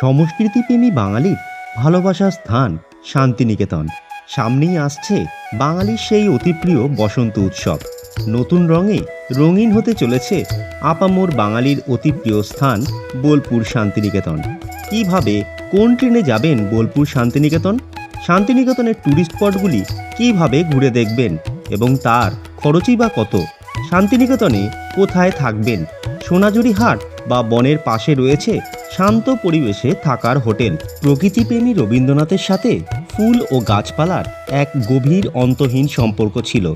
সংস্কৃতিপ্রেমী বাঙালির ভালোবাসার স্থান শান্তিনিকেতন। সামনেই আসছে বাঙালির সেই অতিপ্রিয় বসন্ত উৎসব। নতুন রঙে রঙিন হতে চলেছে আপামোর বাঙালির অতিপ্রিয় স্থান বোলপুর শান্তিনিকেতন। কীভাবে, কোন ট্রেনে যাবেন বোলপুর শান্তিনিকেতন? শান্তিনিকেতনের ট্যুরিস্ট স্পটগুলি কীভাবে ঘুরে দেখবেন এবং তার খরচই বা কত? শান্তিনিকেতনে কোথায় থাকবেন? সোনাঝুরি হাট বা বনের পাশে রয়েছে শান্ত পরিবেশে থাকার হোটেল প্রকৃতিপ্রেমী রবীন্দ্রনাথের সাথে ফুল ও গাছপালার এক গভীর অন্তহীন সম্পর্ক ছিল।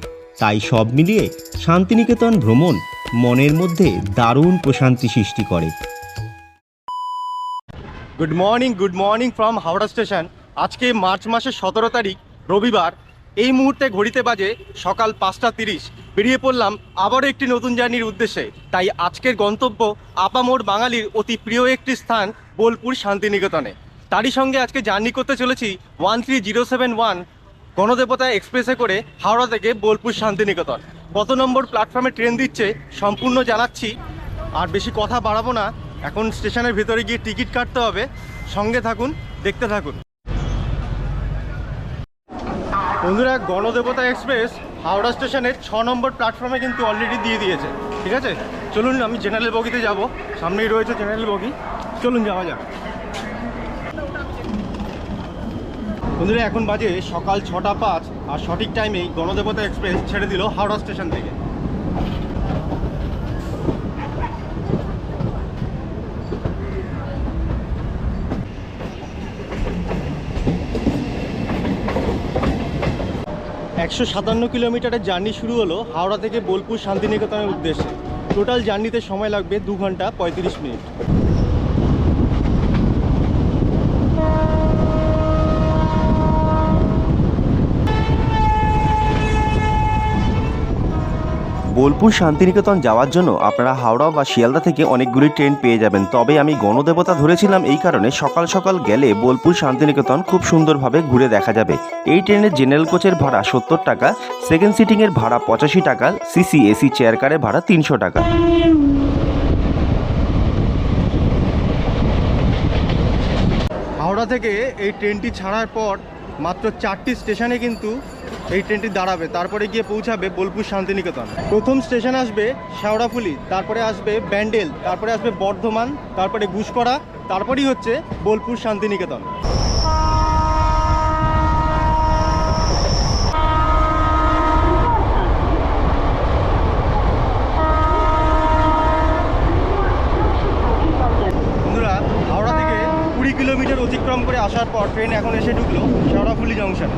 তাই সব মিলিয়ে শান্তিনিকেতন ভ্রমণ মনের মধ্যে দারুণ প্রশান্তি সৃষ্টি করে। Good morning good morning from Howrah station আজকে মার্চ মাসের সতেরো তারিখ, রবিবার। এই মুহূর্তে ঘড়িতে বাজে সকাল পাঁচটা তিরিশ। বেরিয়ে পড়লাম আবারও একটি নতুন জার্নির উদ্দেশ্যে। তাই আজকের গন্তব্য আপামোর বাঙালির অতি প্রিয় একটি স্থান, বোলপুর শান্তিনিকেতনে। তারই সঙ্গে আজকে জার্নি করতে চলেছি one three zero seven one Ganadevata এক্সপ্রেসে করে হাওড়া থেকে বোলপুর শান্তিনিকেতন। কত নম্বর প্ল্যাটফর্মে ট্রেন দিচ্ছে সম্পূর্ণ জানাচ্ছি। আর বেশি কথা বাড়াবো না। এখন স্টেশনের ভিতরে গিয়ে টিকিট কাটতে হবে। সঙ্গে থাকুন, দেখতে থাকুন। বন্ধুরা গণদেবতা এক্সপ্রেস হাওড়া স্টেশনের ছ নম্বর প্ল্যাটফর্মে কিন্তু অলরেডি দিয়ে দিয়েছে। ঠিক আছে? চলুন, আমি জেনারেল বগিতে যাব। সামনেই রয়েছে জেনারেল বগি। চলুন, যাওয়া যাক। বন্ধুরা, এখন বাজে সকাল ছটা পাঁচ, আর সঠিক টাইমেই গণদেবতা এক্সপ্রেস ছেড়ে দিল হাওড়া স্টেশন থেকে। একশো সাতান্ন কিলোমিটারের জার্নি শুরু হলো হাওড়া থেকে বোলপুর শান্তিনিকেতনের উদ্দেশ্যে। টোটাল জার্নিতে সময় লাগবে দু ঘণ্টা পঁয়ত্রিশ মিনিট। বোলপুর শান্তিনিকেতন যাওয়ার জন্য আপনারা হাওড়া বা শিয়ালদা থেকে অনেকগুলি ট্রেন পেয়ে যাবেন। তবে আমি গণদেবতা ধরেছিলাম এই কারণে সকাল সকাল গেলে বোলপুর শান্তিনিকেতন খুব সুন্দরভাবে ঘুরে দেখা যাবে। এই ট্রেনের জেনারেল কোচের ভাড়া সত্তর টাকা, সেকেন্ড সিটিংয়ের ভাড়া পঁচাশি টাকা সিসি এসি চেয়ার কারের ভাড়া তিনশো টাকা। হাওড়া থেকে এই ট্রেনটি ছাড়ার পর মাত্র চারটি স্টেশনে কিন্তু এই ট্রেনটি দাঁড়াবে, তারপরে গিয়ে পৌঁছাবে বোলপুর শান্তিনিকেতন। প্রথম স্টেশন আসবে শেওড়াফুলি, তারপরে আসবে ব্যান্ডেল, তারপরে আসবে বর্ধমান, তারপরে গুসকরা তারপরেই হচ্ছে বোলপুর শান্তিনিকেতন। কিলোমিটার অতিক্রম করে আসার পর ট্রেন এখন এসে ঢুকলো শেওড়াফুলি জংশনে।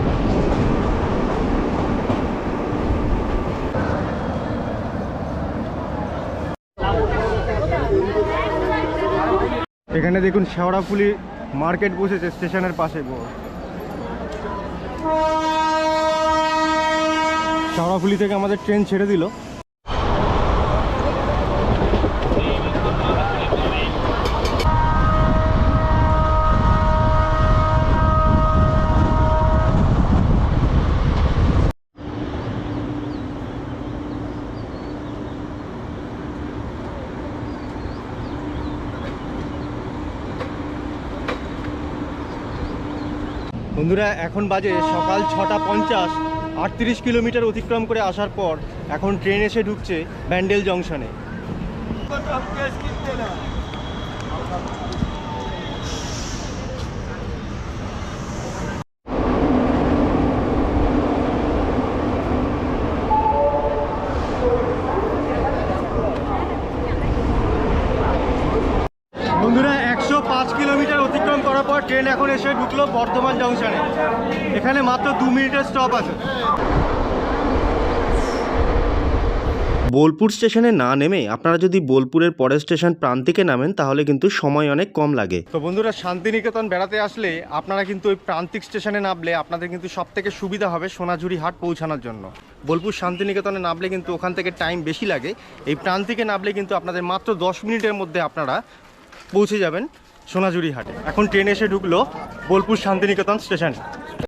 এখানে দেখুন শেওড়াফুলি মার্কেট বসেছে স্টেশনের পাশে। শেওড়াফুলি থেকে আমাদের ট্রেন ছেড়ে দিল বন্ধুরা, এখন বাজে সকাল ছটা পঞ্চাশ। আটত্রিশ কিলোমিটার অতিক্রম করে আসার পর এখন ট্রেন এসে ঢুকছে ব্যান্ডেল জংশনে। বন্ধুরা, একশো পাঁচ কিলোমিটার অতিক্রম করার পর ট্রেন এখন এসে ঢুকলো বর্ধমান জংশনে। এখানে মাত্র দু মিনিটের স্টপ আছে। বোলপুর স্টেশনে না নেমে আপনারা যদি বোলপুরের পরের স্টেশন প্রান্তিকে নামেন তাহলে কিন্তু সময় অনেক কম লাগে। তো বন্ধুরা শান্তিনিকেতন বেড়াতে আসলে আপনারা কিন্তু ওই প্রান্তিক স্টেশনে নামলে আপনাদের কিন্তু সব থেকে সুবিধা হবে সোনাঝুরি হাট পৌঁছানোর জন্য। বোলপুর শান্তিনিকেতনে নামলে কিন্তু ওখান থেকে টাইম বেশি লাগে। এই প্রান্তিকে নামলে কিন্তু আপনাদের মাত্র দশ মিনিটের মধ্যে আপনারা পৌঁছে যাবেন। সোনাঝুরি হাটে। এখন ট্রেন এসে ঢুকলো বোলপুর শান্তিনিকেতন স্টেশনে।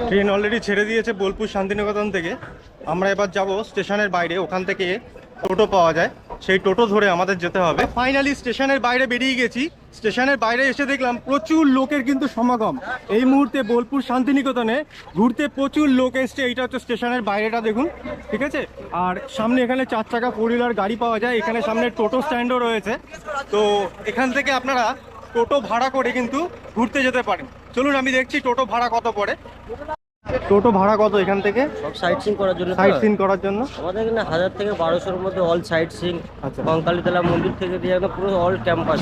ট্রেন অলরেডি ছেড়ে দিয়েছে বোলপুর শান্তিনিকেতন থেকে। আমরা এবার যাব স্টেশনের বাইরে, ওখান থেকে টোটো পাওয়া যায়। সেই টোটো ধরে আমাদের যেতে হবে। ফাইনালি স্টেশনের বাইরে বেরিয়ে গেছি। স্টেশনের বাইরে এসে দেখলাম প্রচুর লোকের কিন্তু সমাগম। এই মুহূর্তে বোলপুর শান্তিনিকেতনে ঘুরতে প্রচুর লোক এসছে। এইটা হচ্ছে স্টেশনের বাইরেটা দেখুন, ঠিক আছে? আর সামনে এখানে চার চাকা ফোর হুইলার গাড়ি পাওয়া যায়। এখানে সামনে টোটো স্ট্যান্ডও রয়েছে। তো এখান থেকে আপনারা টোটো ভাড়া করে কিন্তু ঘুরতে যেতে পারেন চলুন আমি দেখছি টোটো ভাড়া কত পড়ে। টোটো ভাড়া কত এখান থেকে? সব সাইট সিং করার জন্য সাইট সিন করার জন্য? আমাদের এখানে হাজার থেকে বারোশোর মধ্যে অল সাইট সিং আচ্ছা। কঙ্কালীতলা মন্দির থেকে দিয়ে একদম পুরো অল ক্যাম্পাস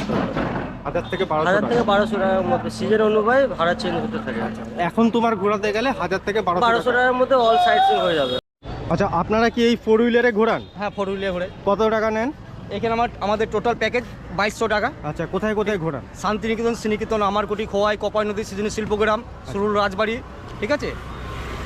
হাজার থেকে বারোশো হাজার থেকে বারোশো টাকার মধ্যে। সিজন অনুযায়ী ভাড়া চেঞ্জ হতে থাকে। এখন তোমার ঘোরাতে গেলে হাজার থেকে বারোশো টাকার মধ্যে অল সাইট সিং হয়ে যাবে। আচ্ছা আপনারা কি এই ফোর হুইলারে ঘোরান? হ্যাঁ ফোর হুইলার ঘুরে কত টাকা নেন? এখানে আমার আমাদের টোটাল প্যাকেজ বাইশশো টাকা। আচ্ছা কোথায় কোথায় ঘোরান শান্তিনিকেতন শ্রীনিকেতন আমারকুটি খোয়াই কপাই নদী সিজনী শিল্পগ্রাম সুরুল রাজবাড়ি ঠিক আছে?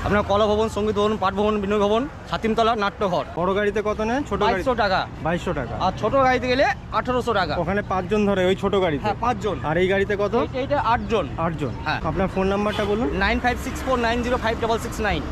আপনার কলা ভবন সংগীত ভবন পাঠ ভবন বিনয় ভবন হাতিমতলা নাট্যঘর। বড় গাড়িতে কত নেন ছোট গাড়ি বাইশশো টাকা। বাইশশো টাকা। আর ছোট গাড়িতে গেলে আঠারোশো টাকা। ওখানে পাঁচজন ধরে ওই ছোট গাড়িতে? হ্যাঁ পাঁচজন। আর এই গাড়িতে কত? এইটা আটজন। আটজন। হ্যাঁ। আপনার ফোন নাম্বারটা বলুন। Nine five six four nine zero five double six nine.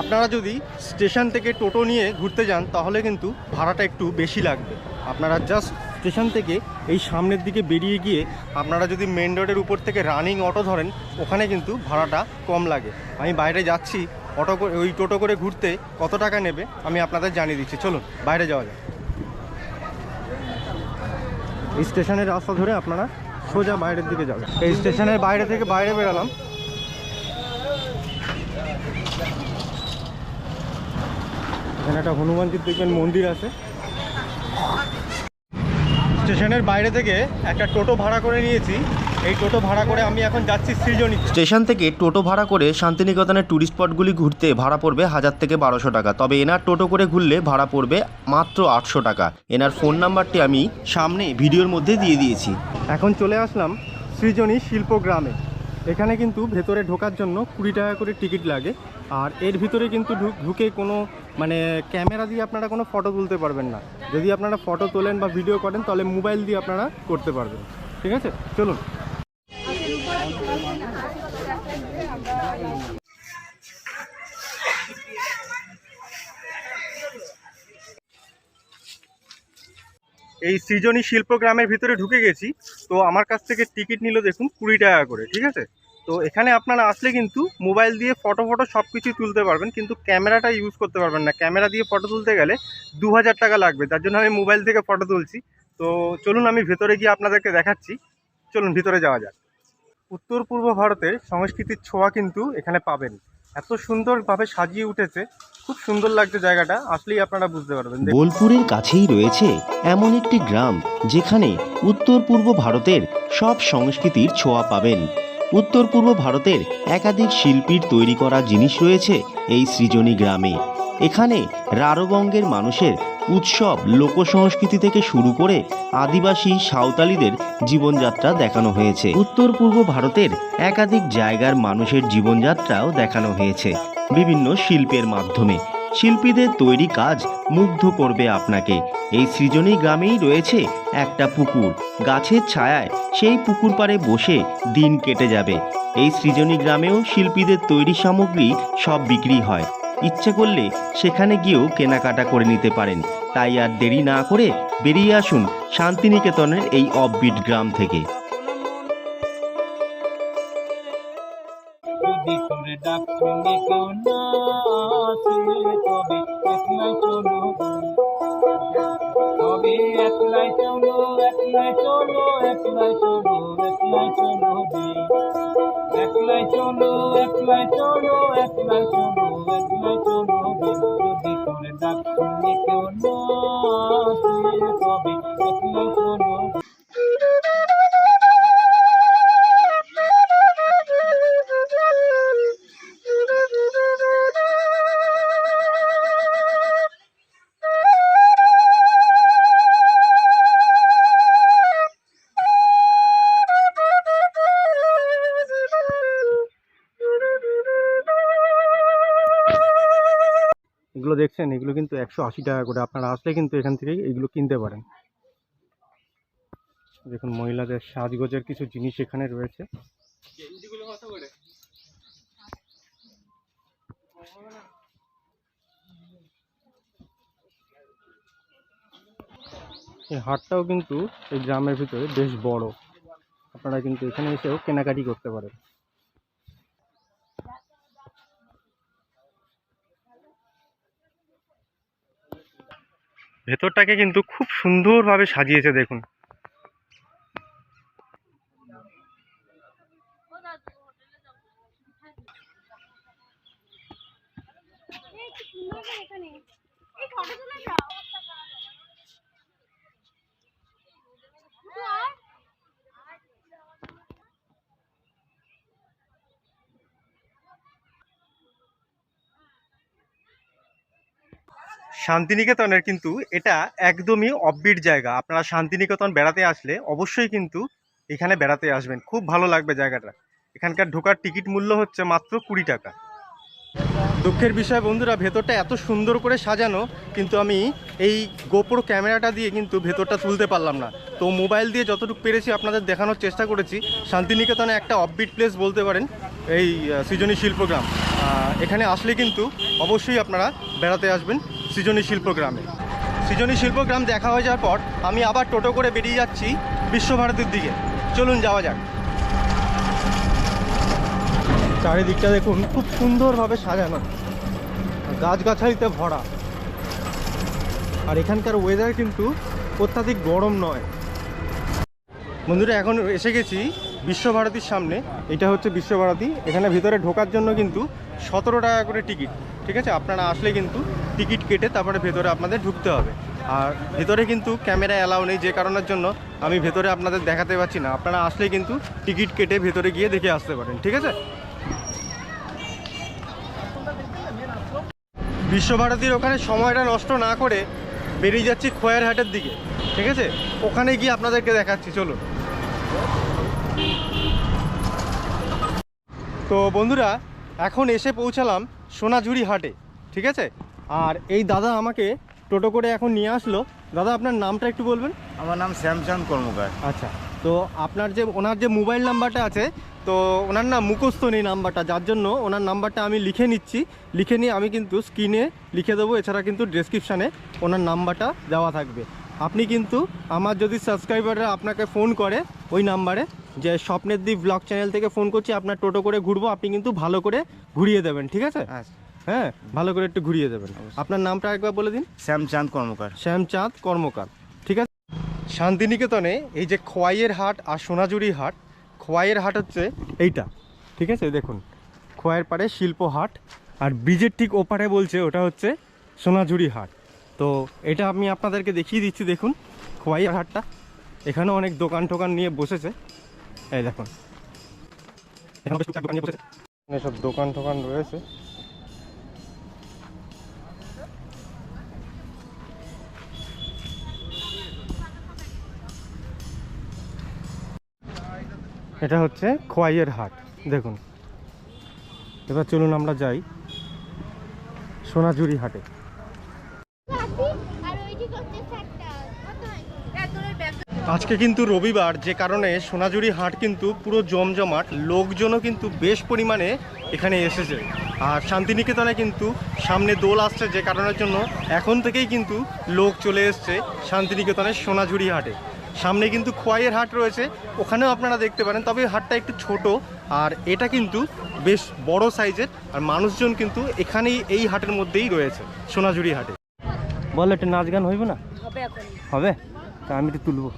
আপনারা যদি স্টেশন থেকে টোটো নিয়ে ঘুরতে যান তাহলে কিন্তু ভাড়াটা একটু বেশি লাগবে। আপনারা জাস্ট স্টেশন থেকে এই সামনের দিকে বেরিয়ে গিয়ে আপনারা যদি মেন রোডের উপর থেকে রানিং অটো ধরেন, ওখানে কিন্তু ভাড়াটা কম লাগে। আমি বাইরে যাচ্ছি অটো করে ওই টোটো করে ঘুরতে কত টাকা নেবে, আমি আপনাদের জানিয়ে দিচ্ছি। চলুন, বাইরে যাওয়া যাক। এই স্টেশনের রাস্তা ধরে আপনারা সোজা বাইরের দিকে যাবেন। এই স্টেশনের বাইরে থেকে বাইরে বেরালাম। এখানে একটা হনুমানজির দেখবেন মন্দির আছে। স্টেশনের বাইরে থেকে একটা টোটো ভাড়া করে নিয়েছি। এই টোটো ভাড়া করে আমি এখন যাচ্ছি সৃজনী। স্টেশন থেকে টোটো ভাড়া করে শান্তিনিকেতনের ট্যুরিস্ট স্পটগুলি ঘুরতে ভাড়া পড়বে হাজার থেকে বারোশো টাকা। তবে এনার টোটো করে ঘুরলে ভাড়া পড়বে মাত্র আটশো টাকা। এনার ফোন নাম্বারটি আমি সামনে ভিডিওর মধ্যে দিয়ে দিয়েছি। এখন চলে আসলাম সৃজনী শিল্পগ্রামে এখানে কিন্তু ভেতরে ঢোকার জন্য কুড়ি টাকা করে টিকিট লাগে। আর এর ভিতরে কিন্তু ঢুক- কোনো মানে ক্যামেরা দিয়ে আপনারা কোনো ফটো তুলতে পারবেন না। যদি আপনারা ফটো তোলেন বা ভিডিও করেন, তাহলে মোবাইল দিয়ে আপনারা করতে পারবেন। ঠিক আছে? চলুন। এই সৃজনী শিল্প গ্রামের ভিতরে ঢুকে গেছি। তো আমার কাছ থেকে টিকিট নিল দেখুন কুড়ি টাকা করে, ঠিক আছে? তো এখানে আপনারা আসলে কিন্তু মোবাইল দিয়ে ফটো ফটো সব কিছুই তুলতে পারবেন, কিন্তু ক্যামেরাটা ইউজ করতে পারবেন না। ক্যামেরা দিয়ে ফটো তুলতে গেলে দু হাজার টাকা লাগবে, তার জন্য আমি মোবাইল থেকে ফটো তুলছি। তো চলুন আমি ভেতরে গিয়ে আপনাদেরকে দেখাচ্ছি। চলুন ভিতরে যাওয়া যাক। উত্তর পূর্ব ভারতের সংস্কৃতির ছোঁয়া কিন্তু এখানে পাবেন। এত সুন্দরভাবে সাজিয়ে উঠেছে খুব সুন্দর লাগছে জায়গাটা, আসলেই আপনারা বুঝতে পারবেন। বোলপুরের কাছেই রয়েছে এমন একটি গ্রাম, যেখানে উত্তর পূর্ব ভারতের সব সংস্কৃতির ছোঁয়া পাবেন। উত্তর পূর্ব ভারতের একাধিক শিল্পীর তৈরি করা জিনিস রয়েছে এই সৃজনী গ্রামে। এখানে রারবঙ্গের মানুষের উৎসব লোকসংস্কৃতি থেকে শুরু করে আদিবাসী সাঁওতালিদের জীবনযাত্রা দেখানো হয়েছে। উত্তর পূর্ব ভারতের একাধিক জায়গার মানুষের জীবনযাত্রাও দেখানো হয়েছে। বিভিন্ন শিল্পের মাধ্যমে। শিল্পীদের তৈরি কাজ মুগ্ধ করবে আপনাকে। এই সৃজনী গ্রামেই রয়েছে একটা পুকুর। গাছের ছায়ায় সেই পুকুর পাড়ে বসে দিন কেটে যাবে। এই সৃজনী গ্রামেও শিল্পীদের তৈরি সামগ্রী সব বিক্রি হয়। ইচ্ছে করলে সেখানে গিয়েও কেনাকাটা করে নিতে পারেন। তাই আর দেরি না করে বেরিয়ে আসুন শান্তিনিকেতনের এই অফবিট গ্রাম থেকে। ডাক শুনে কেউ না আসে তবে একলাই চলো। তবে একলাই চলো একলাই চলো একলাই চলো একলাই চলো রে একলাই চলো একলাই চলো একলাই চলো একলাই চলো রে যদি তোরে ডাক শুনে কেউ না আসে তবে একলাই দেখছেন, এগুলো কিন্তু একশো আশি টাকা করে। আপনারা আসলে কিন্তু এখান থেকেই এগুলো কিনতে পারেন। দেখুন, মহিলাদের সাজগোজের কিছু জিনিস এখানে রয়েছে। এই হাটটাও কিন্তু এই গ্রামের ভিতরে বেশ বড়। আপনারা কিন্তু এখানে এসেও কেনাকাটি করতে পারেন। ভেতরটাকে কিন্তু খুব সুন্দরভাবে সাজিয়েছে দেখুন। শান্তিনিকেতনের কিন্তু এটা একদমই অববিট জায়গা। আপনারা শান্তিনিকেতন বেড়াতে আসলে অবশ্যই কিন্তু এখানে বেড়াতে আসবেন। খুব ভালো লাগবে জায়গাটা। এখানকার ঢোকার টিকিট মূল্য হচ্ছে মাত্র কুড়ি টাকা। দুঃখের বিষয় বন্ধুরা, ভেতরটা এত সুন্দর করে সাজানো, কিন্তু আমি এই গোপ্রো ক্যামেরাটা দিয়ে কিন্তু ভেতরটা তুলতে পারলাম না। তো মোবাইল দিয়ে যতটুকু পেরেছি আপনাদের দেখানোর চেষ্টা করেছি। শান্তিনিকেতনে একটা অববিট প্লেস বলতে পারেন, এই সৃজনী শিল্পগ্রাম। এখানে আসলে কিন্তু অবশ্যই আপনারা বেড়াতে আসবেন। সৃজনী শিল্পগ্রামে সৃজনী শিল্পগ্রাম দেখা হয়ে যাওয়ার পর আমি আবার টোটো করে বেরিয়ে যাচ্ছি বিশ্বভারতীর দিকে। চলুন, যাওয়া যাক। চারিদিকটা দেখুন, খুব সুন্দরভাবে সাজানো। গাছগাছালিতে ভরা। আর এখানকার ওয়েদার কিন্তু অত্যাধিক গরম নয়। বন্ধুরা, এখন এসে গেছি বিশ্বভারতীর সামনে, এটা হচ্ছে বিশ্বভারতী। এখানে ভিতরে ঢোকার জন্য কিন্তু সতেরো টাকা করে টিকিট, ঠিক আছে? আপনারা আসলে কিন্তু টিকিট কেটে তারপরে ভেতরে আপনাদের ঢুকতে হবে। আর ভেতরে কিন্তু ক্যামেরা অ্যালাউ নেই, যে কারণের জন্য আমি ভেতরে আপনাদের দেখাতে পারছি না। আপনারা আসলে কিন্তু টিকিট কেটে ভেতরে গিয়ে দেখে আসতে পারেন, ঠিক আছে? বিশ্বভারতীর ওখানে সময়টা নষ্ট না করে বেরিয়ে যাচ্ছি খোয়ার হাটের দিকে, ঠিক আছে? ওখানে গিয়ে আপনাদেরকে দেখাচ্ছি, চলুন। তো বন্ধুরা এখন এসে পৌঁছালাম সোনাঝুরি হাটে ঠিক আছে? আর এই দাদা আমাকে টোটো করে এখন নিয়ে আসলো। দাদা আপনার নামটা একটু বলবেন? আমার নাম শ্যামচাঁদ কর্মকার। আচ্ছা তো আপনার যে ওনার যে মোবাইল নাম্বারটা আছে তো ওনার না মুখস্থ নেই নাম্বারটা যার জন্য ওনার নাম্বারটা আমি লিখে নিচ্ছি। লিখে নিয়ে আমি কিন্তু স্ক্রিনে লিখে দেবো এছাড়া কিন্তু ডেসক্রিপশানে ওনার নাম্বারটা দেওয়া থাকবে। আপনি কিন্তু আমার যদি সাবস্ক্রাইবাররা আপনাকে ফোন করে ওই নাম্বারে যে স্বপ্নের দ্বীপ ব্লগ চ্যানেল থেকে ফোন করছি আপনার টোটো করে ঘুরবো আপনি কিন্তু ভালো করে ঘুরিয়ে দেবেন ঠিক আছে? আচ্ছা। হ্যাঁ ভালো করে একটু ঘুরিয়ে দেবেন। আপনার নামটা একবার বলে দিন। শ্যামচাঁদ কর্মকার। শ্যামচাঁদ কর্মকার ঠিক আছে? শান্তিনিকেতনে এই যে খোয়াইয়ের হাট আর সোনাঝুরি হাট খোয়াইয়ের হাট হচ্ছে এইটা ঠিক আছে? দেখুন খোয়াইয়ের পাড়ে শিল্প হাট আর ব্রিজের ঠিক ওপারে বলছে ওটা হচ্ছে সোনাঝুরি হাট। তো এটা আমি আপনাদেরকে দেখিয়ে দিচ্ছি দেখুন খোয়াইয়ের হাটটা। এখানে অনেক দোকান টোকান নিয়ে বসেছে। এই দেখুন। এখানে বেশ দোকান নিয়ে বসেছে এখানে সব দোকান টোকান রয়েছে। এটা হচ্ছে খোয়াইয়ের হাট। দেখুন। এবার চলুন আমরা যাই সোনাঝুরি হাটে আর ওইটি করতে একটা কত একজনের ব্যাগ আজকে কিন্তু রবিবার যে কারণে সোনাঝুরি হাট কিন্তু পুরো জমজমাট। লোকজনও কিন্তু বেশ পরিমাণে এখানে এসেছে। আর শান্তিনিকেতনে কিন্তু সামনে দোল আসছে যে কারণের জন্য এখন থেকেই কিন্তু লোক চলে এসছে শান্তিনিকেতনের সোনাঝুরি হাটে। সামনে কিন্তু খোয়াইয়ের হাট রয়েছে ওখানেও আপনারা দেখতে পারেন তবে হাটটা একটু ছোট। আর এটা কিন্তু বেশ বড় সাইজের আর মানুষজন কিন্তু এখানেই এই হাটের মধ্যেই রয়েছে সোনাঝুরি হাটে। বল একটা নাচ গান হইবে না? হবে হবে? তা আমি একটু তুলবো।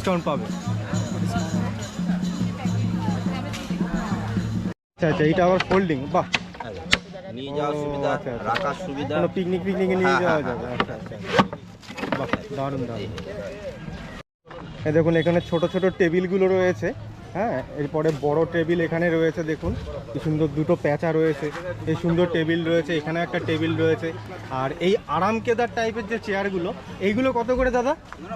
ডিসকাউন্ট পাবে। আচ্ছা আচ্ছা এইটা আবার ফোল্ডিং বাহ। নিয়ে যাওয়ার সুবিধা আচ্ছা, আচ্ছা। রাখার সুবিধা। কোনো পিকনিক পিকনিকে নিয়ে হ্যাঁ, যাওয়া হ্যাঁ, যাবে আচ্ছা আচ্ছা। বাহ দারুণ দারুণ। এই দেখুন এখানে ছোট ছোট টেবিলগুলো রয়েছে। হ্যাঁ এরপরে বড় টেবিল এখানে রয়েছে দেখুন। কি সুন্দর দুটো প্যাঁচা রয়েছে। এই সুন্দর টেবিল রয়েছে এখানে একটা টেবিল রয়েছে। আর এই আরাম কেদার টাইপের যে চেয়ারগুলো এইগুলো কত করে দাদা?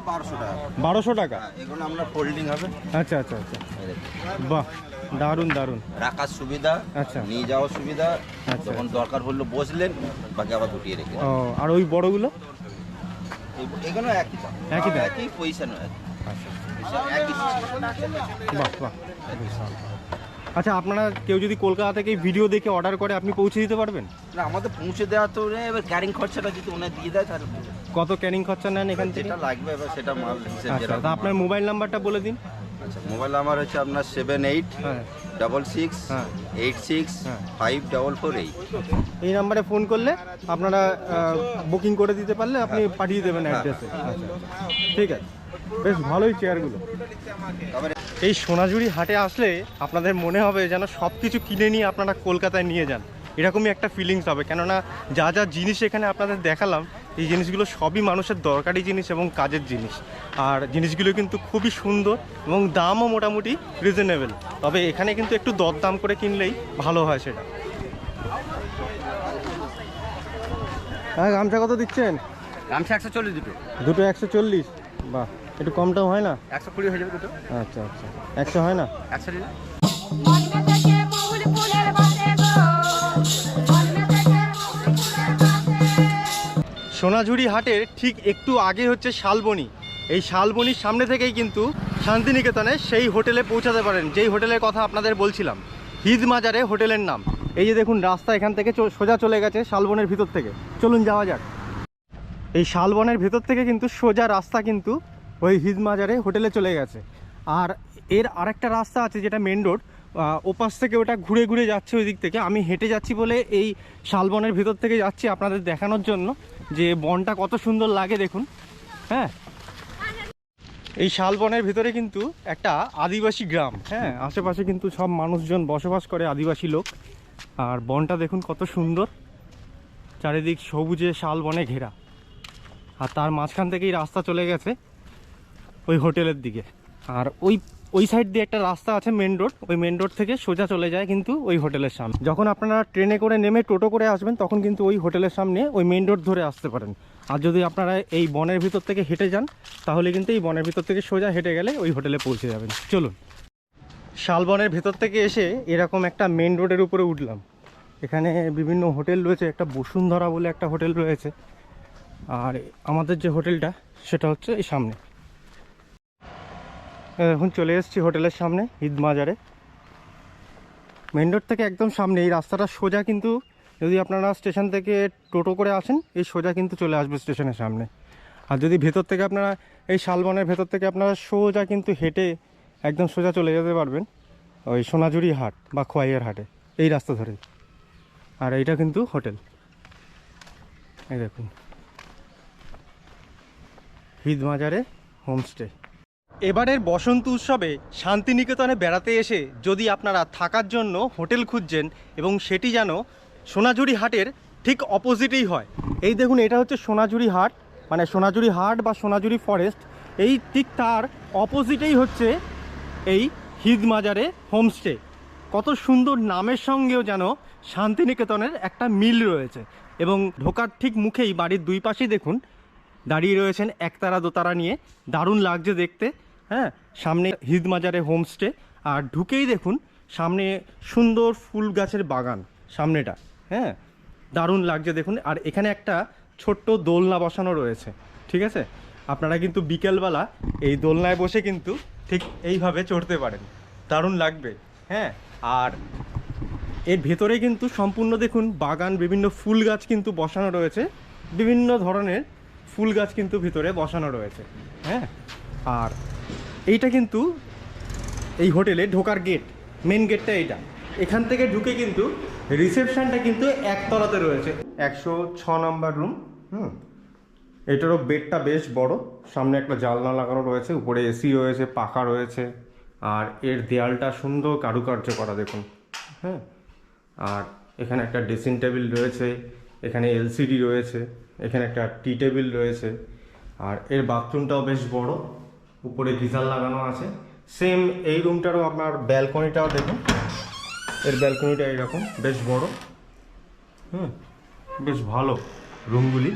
বারোশো টাকা। বারোশো টাকা? হ্যাঁ, এগুলো আমরা ফোল্ডিং হবে। আচ্ছা আচ্ছা আচ্ছা। বাহ দারুণ দারুণ। রাখার সুবিধা আচ্ছা। নিয়ে যাওয়ার সুবিধা আচ্ছা। যখন দরকার হলো বসলেন বাকি আবার গুটিয়ে রেখে ও আর ওই বড়গুলো? এগুলো একই একই? একই পয়সা নয় আচ্ছা। বাহ বাহ। আচ্ছা আপনারা কেউ যদি কলকাতা থেকে ভিডিও দেখে অর্ডার করে আপনি পৌঁছে দিতে পারবেন? না আমাদের পৌঁছে দেওয়া তো নেই, এবার ক্যারিং খরচাটা যদি ওনার দিয়ে দেয় তাহলে কত ক্যারিং খরচা নেন এখান থেকে যেটা লাগবে এবার সেটা মাল আচ্ছা তা আপনার মোবাইল নাম্বারটা বলে দিন। আচ্ছা মোবাইল নাম্বার হচ্ছে আপনার সেভেন এইট হ্যাঁ। ডবল সিক্স হ্যাঁ। এইট সিক্স হ্যাঁ। ফাইভ ডবল ফোর এইট এই নাম্বারে ফোন করলে আপনারা বুকিং করে দিতে পারলে আপনি পাঠিয়ে দেবেন হ্যাঁ। অ্যাড্রেসে আচ্ছা। ঠিক আছে। বেশ ভালোই চেয়ারগুলো। এই সোনাঝুরি হাটে আসলে আপনাদের মনে হবে যেন সব কিছু কিনে নিয়ে আপনারা কলকাতায় নিয়ে যান। এরকমই একটা ফিলিংস হবে। কেননা যা যা জিনিস এখানে আপনাদের দেখালাম এই জিনিসগুলো সবই মানুষের দরকারি জিনিস এবং কাজের জিনিস। আর জিনিসগুলো কিন্তু খুবই সুন্দর এবং দামও মোটামুটি রিজনেবল তবে এখানে কিন্তু একটু দরদাম করে কিনলেই ভালো হয় সেটা। হ্যাঁ গামছা কত দিচ্ছেন? গামছা একশো চল্লিশ দুটো। দুটো একশো চল্লিশ। বাহ। একটু কমটাও হয় না? একশো কুড়ি হয়ে যাবে দুটো। আচ্ছা আচ্ছা। একশো হয় না? একশো সোনাঝুরি হাটের ঠিক একটু আগে হচ্ছে শালবনি। এই শালবনির সামনে থেকেই কিন্তু শান্তিনিকেতনে সেই হোটেলে পৌঁছাতে পারেন যেই হোটেলের কথা আপনাদের বলছিলাম। হিদ মাজারে হোটেলের নাম। এই যে দেখুন রাস্তা এখান থেকে সোজা চলে গেছে শালবনের ভিতর থেকে। চলুন যাওয়া যাক। এই শালবনের ভেতর থেকে কিন্তু সোজা রাস্তা কিন্তু ওই হিদ মাজারে হোটেলে চলে গেছে। আর এর আরেকটা রাস্তা আছে যেটা মেন রোড ওপাশ থেকে ওটা ঘুরে ঘুরে যাচ্ছে ওই দিক থেকে। আমি হেঁটে যাচ্ছি বলে এই শালবনের ভেতর থেকে যাচ্ছি আপনাদের দেখানোর জন্য যে বনটা কত সুন্দর লাগে দেখুন হ্যাঁ? এই শালবনের ভিতরে কিন্তু একটা আদিবাসী গ্রাম হ্যাঁ? আশেপাশে কিন্তু সব মানুষজন বসবাস করে আদিবাসী লোক। আর বনটা দেখুন কত সুন্দর, চারিদিক সবুজে শালবনে ঘেরা। আর তার মাঝখান থেকেই রাস্তা চলে গেছে। ওই হোটেলের দিকে। আর ওই ওই সাইড দিয়ে একটা রাস্তা আছে মেন রোড ওই মেন রোড থেকে সোজা চলে যায় কিন্তু ওই হোটেলের সামনে। যখন আপনারা ট্রেনে করে নেমে টোটো করে আসবেন, তখন কিন্তু ওই হোটেলের সামনে ওই মেন রোড ধরে আসতে পারেন। আর যদি আপনারা এই বনের ভিতর থেকে হেঁটে যান, তাহলে কিন্তু এই বনের ভিতর থেকে সোজা হেঁটে গেলে ওই হোটেলে পৌঁছে যাবেন। চলুন। শালবনের ভেতর থেকে এসে এরকম একটা মেন রোডের উপরে উঠলাম। এখানে বিভিন্ন হোটেল রয়েছে, একটা বসুন্ধরা বলে একটা হোটেল রয়েছে। আর আমাদের যে হোটেলটা, সেটা হচ্ছে এই সামনে। এখন চলে এসেছি হোটেলের সামনে, ঈদ মাজারে। মেন রোড থেকে একদম সামনে, এই রাস্তাটা সোজা কিন্তু, যদি আপনারা স্টেশন থেকে টোটো করে আসেন, এই সোজা কিন্তু চলে আসবে স্টেশনের সামনে। আর যদি ভেতর থেকে আপনারা, এই শালবনের ভেতর থেকে আপনারা সোজা কিন্তু হেঁটে একদম সোজা চলে যেতে পারবেন, ওই সোনাঝুরি হাট বা খোয়াইয়ের হাটে, এই রাস্তা ধরেই আর এইটা কিন্তু হোটেল। এই দেখুন। হিদ মাজারে হোমস্টে। এবারের বসন্ত উৎসবে শান্তিনিকেতনে বেড়াতে এসে যদি আপনারা থাকার জন্য হোটেল খুঁজছেন এবং সেটি যেন সোনাঝুরি হাটের ঠিক অপোজিটেই হয়। এই দেখুন, এটা হচ্ছে সোনাঝুরি হাট মানে সোনাঝুরি হাট বা সোনাঝুরি ফরেস্ট। এই ঠিক তার অপোজিটেই হচ্ছে এই হিদ মাজারে হোমস্টে। কত সুন্দর নামের সঙ্গেও যেন শান্তিনিকেতনের একটা মিল রয়েছে। এবং ঢোকার ঠিক মুখেই বাড়ির দুই পাশেই দেখুন, দাঁড়িয়ে রয়েছেন একতারা দোতারা নিয়ে। দারুণ লাগছে দেখতে। হ্যাঁ সামনে হিদ মাজারে হোমস্টে, আর ঢুকেই দেখুন সামনে সুন্দর ফুল গাছের বাগান, সামনেটা হ্যাঁ দারুণ লাগছে দেখুন। আর এখানে একটা ছোট্ট দোলনা বসানো রয়েছে, ঠিক আছে? আপনারা কিন্তু বিকেলবেলা এই দোলনায় বসে কিন্তু ঠিক এইভাবে চড়তে পারেন, দারুণ লাগবে হ্যাঁ? আর এর ভেতরে কিন্তু সম্পূর্ণ দেখুন বাগান, বিভিন্ন ফুল গাছ কিন্তু বসানো রয়েছে, বিভিন্ন ধরনের ফুল গাছ কিন্তু ভিতরে বসানো রয়েছে হ্যাঁ? আর এইটা কিন্তু এই হোটেলে ঢোকার গেট মেন গেটটা এইটা। এখান থেকে ঢুকে কিন্তু রিসেপশনটা কিন্তু একতলাতে রয়েছে। একশো ছ নম্বর রুম হুম? এটারও বেডটা বেশ বড়। সামনে একটা জানলা লাগানো রয়েছে, উপরে এসি রয়েছে, পাখা রয়েছে। আর এর দেয়ালটা সুন্দর কারুকার্য করা, দেখুন হ্যাঁ? আর এখানে একটা ড্রেসিং টেবিল রয়েছে, এখানে এলসিডি রয়েছে, এখানে একটা টি টেবিল রয়েছে। আর এর বাথরুমটাও বেশ বড়। উপরে গিজার লাগানো আছে। সেম এই রুমটারও আপনার ব্যালকনিটাও দেখুন। এর ব্যালকনিটা এইরকম বেশ বড়। হুম, বেশ ভালো রুমগুলি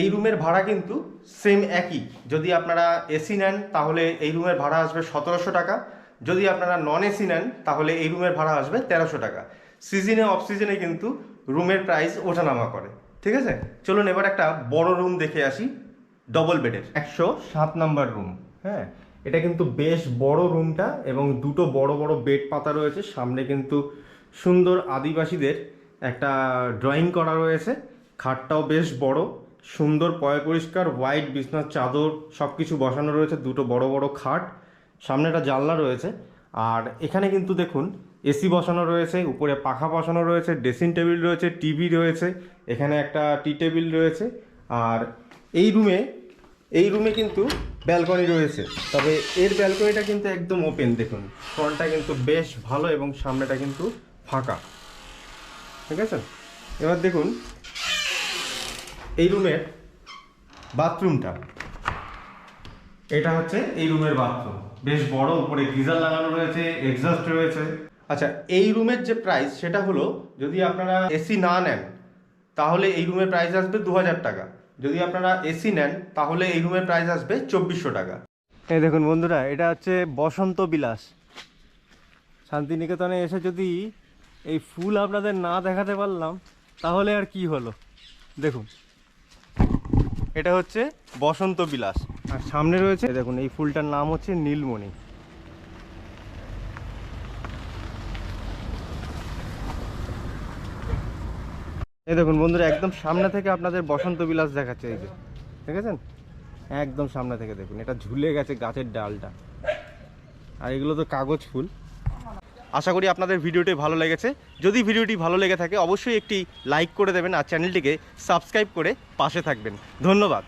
এই রুমের ভাড়া কিন্তু সেম একই। যদি আপনারা এসি নেন, তাহলে এই রুমের ভাড়া আসবে সতেরোশো টাকা। যদি আপনারা নন এসি নেন, তাহলে এই রুমের ভাড়া আসবে তেরোশো টাকা। সিজনে অফ সিজনে কিন্তু রুমের প্রাইস ওঠানামা করে। ঠিক আছে? চলুন এবার একটা বড় রুম দেখে আসি ডবল বেডের একশো সাত নাম্বার রুম হ্যাঁ? এটা কিন্তু বেশ বড় রুমটা এবং দুটো বড় বড় বেড পাতা রয়েছে। সামনে কিন্তু সুন্দর আদিবাসীদের একটা ড্রয়িং করা রয়েছে। খাটটাও বেশ বড়, সুন্দর পয় পরিষ্কার হোয়াইট বিছনার চাদর সব কিছু বসানো রয়েছে। দুটো বড় বড় খাট, সামনে একটা জানলা রয়েছে। আর এখানে কিন্তু দেখুন এসি বসানো রয়েছে, উপরে পাখা বসানো রয়েছে, ড্রেসিং টেবিল রয়েছে, টিভি রয়েছে, এখানে একটা টি টেবিল রয়েছে, আর এই রুমে এই রুমে কিন্তু ব্যালকনি রয়েছে। তবে এর ব্যালকনিটা কিন্তু একদম ওপেন, দেখুন। ফ্রন্টটা কিন্তু বেশ ভালো এবং সামনেটা কিন্তু ফাঁকা। ঠিক আছে? এবার দেখুন, এই রুমের বাথরুমটা। এটা হচ্ছে এই রুমের বাথরুম। বেশ বড়, উপরে গিজার লাগানো রয়েছে, এক্সস্ট রয়েছে। আচ্ছা এই রুমের যে প্রাইস সেটা হলো যদি আপনারা এসি না নেন, তাহলে এই রুমের প্রাইস আসবে দু হাজার টাকা। যদি আপনারা এসি নেন, তাহলে এই রুমের প্রাইস আসবে চব্বিশশো টাকা। এই দেখুন বন্ধুরা, এটা হচ্ছে বসন্ত বিলাস। শান্তিনিকেতনে এসে যদি এই ফুল আপনাদের না দেখাতে পারলাম, তাহলে আর কি হলো? দেখুন। এটা হচ্ছে বসন্ত বিলাস। আর সামনে রয়েছে দেখুন, এই ফুলটার নাম হচ্ছে নীলমণি। এই দেখুন বন্ধুরা, একদম সামনে থেকে আপনাদের বসন্ত বিলাস দেখাচ্ছে এই যে। দেখেছেন? একদম সামনে থেকে দেখুন, এটা ঝুলে গেছে গাছের ডালটা। আর এগুলো তো কাগজ ফুল। আশা করি আপনাদের ভিডিওটি ভালো লেগেছে। যদি ভিডিওটি ভালো লেগে থাকে, অবশ্যই একটি লাইক করে দেবেন আর চ্যানেলটিকে সাবস্ক্রাইব করে পাশে থাকবেন। ধন্যবাদ।